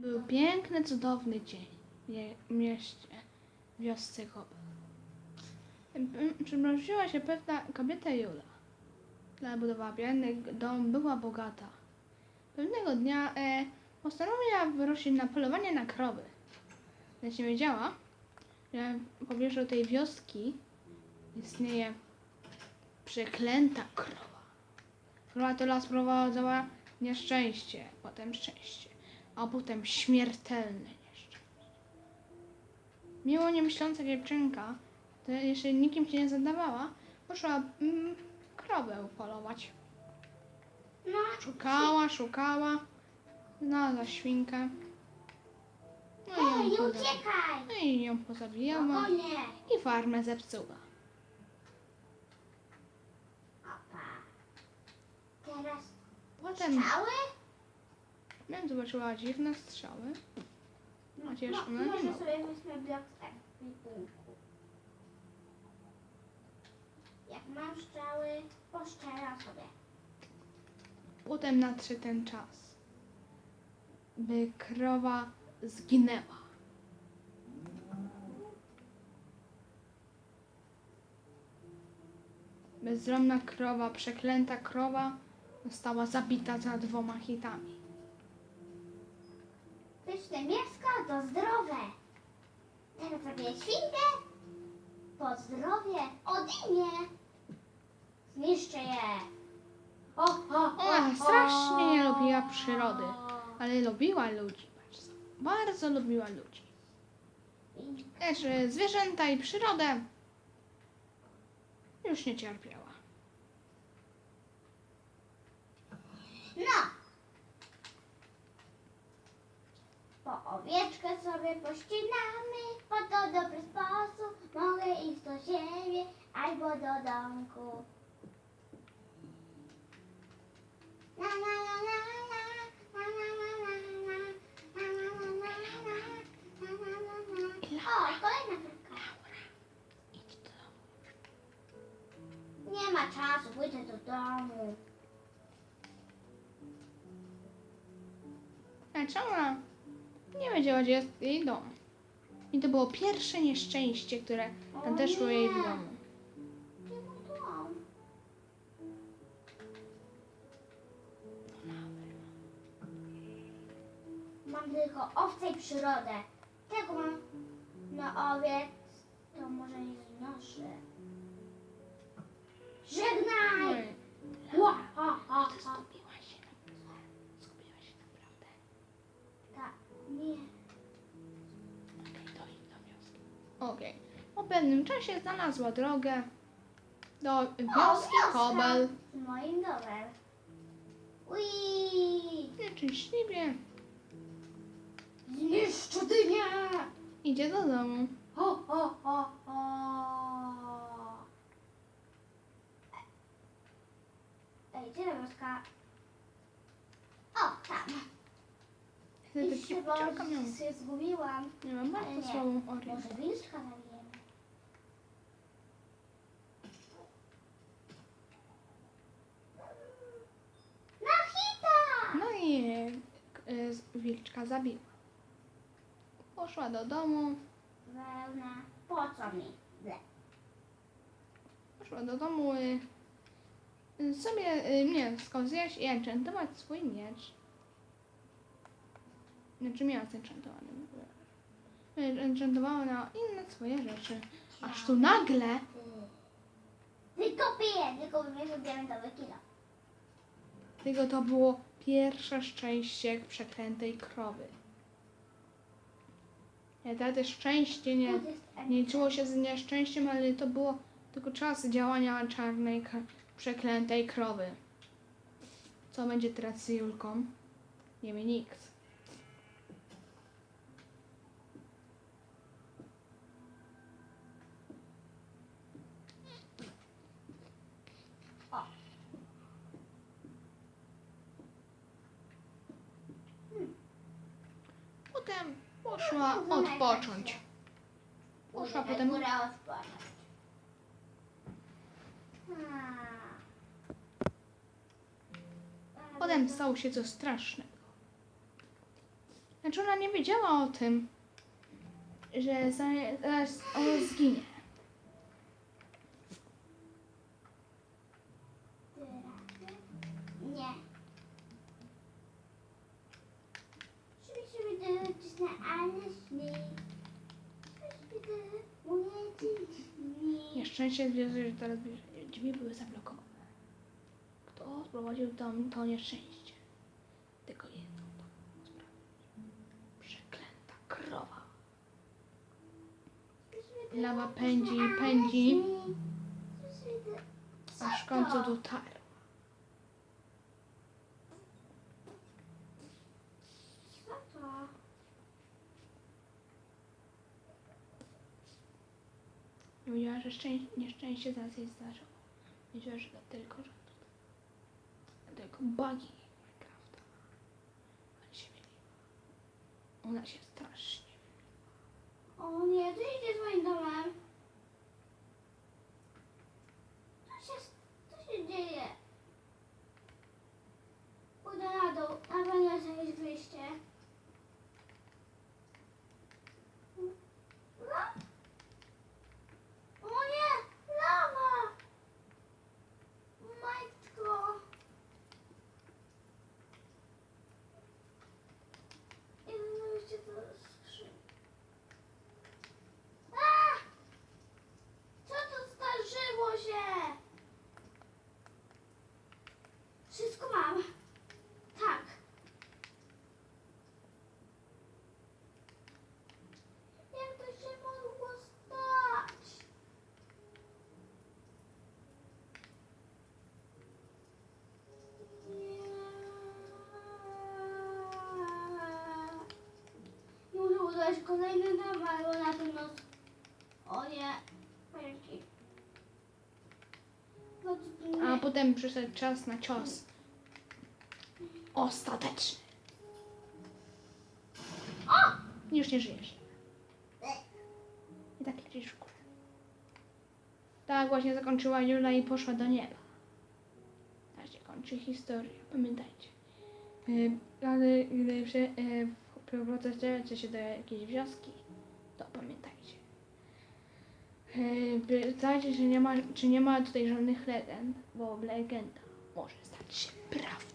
Był piękny, cudowny dzień w mie- mieście, w wiosce Kobel. P- Przymroziła się pewna kobieta Jula, która budowała piękny dom, była bogata. Pewnego dnia e, postanowiła wyruszyć na polowanie na krowy. Lecz nie wiedziała, że w pobliżu tej wioski istnieje przeklęta krowa. Krowa to sprowadzała nieszczęście, potem szczęście, a potem śmiertelne nieszczęście. Miło nie myśląca dziewczynka, to jeszcze nikim się nie zadawała, poszła mm, krowę polować. No, Szukała, szukała, znalazła świnkę. No i Ej, ją, poza... uciekaj! no i ją pozabijała O nie! i farmę zepsuła. Opa. Teraz Potem strzały? Miałem zobaczyła dziwne strzały. Chociaż no, ona nie może ma. sobie weźmie blok z ekwipunku. Jak mam strzały, poszczelam sobie. Potem nadszedł ten czas, by krowa zginęła. Bezdomna krowa, przeklęta krowa została zabita za dwoma hitami. Pyszne mięsko to zdrowe. Teraz robię świnkę. Po zdrowie ode mnie. Zniszczę je. O, o, o, Ona o. strasznie nie lubiła przyrody, ale lubiła ludzi bardzo. Bardzo lubiła ludzi. Lecz e, zwierzęta i przyrodę już nie cierpiała. No. Po owieczkę sobie pościnamy, bo to dobry sposób. Mogę iść do siebie albo do domku. Na, na, na, na, na, na, na, na, na, na, na, na, na, na, na, na, na, na. Domu. Nie ma czasu, pójdę do domu. Lecz ona nie wiedziała, gdzie jest jej dom. I to było pierwsze nieszczęście, które nadeszło jej w domu. Mam tylko owce i przyrodę. Tego mam na owiec, to może nie znoszę. Pewnym czasie znalazła drogę do wioski. Kobel. Z moim domem. Ui! Nieszczęśliwie Zniszczę dynię! idzie do domu. Ho, ho, ho, ho. Ej, gdzie ta wioska? O, tam. Wtedy pciorka miała. się zgubiłam. Nie mam bardzo nie. słabą Może orientację. wilczka zabijemy. Na hita! No i y, z- wilczka zabiła. Poszła do domu. Wełna. Po co mi? Ble. Poszła do domu y, sobie y, mięsko zjeść i enchantować swój miecz. Znaczy miała zenchantowany. Enchantowała na inne swoje rzeczy. Aż tu nagle Tylko piję, tylko wymierzę diamentowy kilo. Tylko to było pierwsze szczęście przeklętej krowy. Wtedy szczęście nie, nie liczyło się z nieszczęściem, ale to było tylko czas działania czarnej, przeklętej krowy. Co będzie teraz z Julką? Nie wie nikt. O. Potem poszła odpocząć. Pójdę potem-. Hmm. Potem stało się coś strasznego. Znaczy ona nie wiedziała o tym, że za- zaraz on zginie. Nieszczęście zwierzę, że teraz drzwi były zablokowane. Kto sprowadził tam to nieszczęście? Tylko jedną. Przeklęta krowa. Lawa pędzi pędzi, aż w końcu dotarł. Co to? Wiedziała, że szczęście, nieszczęście zaraz jej zdarzyło. Wiedziała, że tylko, że tylko bugi Minecrafta. Ona się myliła. Ona się strasznie O nie, się dzieje z moim domem? Co się, co się dzieje? Pójdę na dół, na pewno jest jakieś wyjście. La- O nie, lawa! Majtko! Jedyne wyjście to skrzynia. A! Co to zdarzyło się? Wszystko mam. Tak. Jak to się mogło stać? Kolejny na pewno o nie. No to A potem przyszedł czas na cios. Ostateczny. O! Już nie żyjesz. I tak lecisz w górę. Tak właśnie zakończyła Jula i poszła do nieba. Tak się kończy historia. Pamiętajcie. Yy, Ale gdy przy, yy, prowadzecie się do jakiejś wioski, to pamiętajcie. Yy, Pytajcie, czy nie, ma, czy nie ma tutaj żadnych legend, bo legenda może stać się prawdą.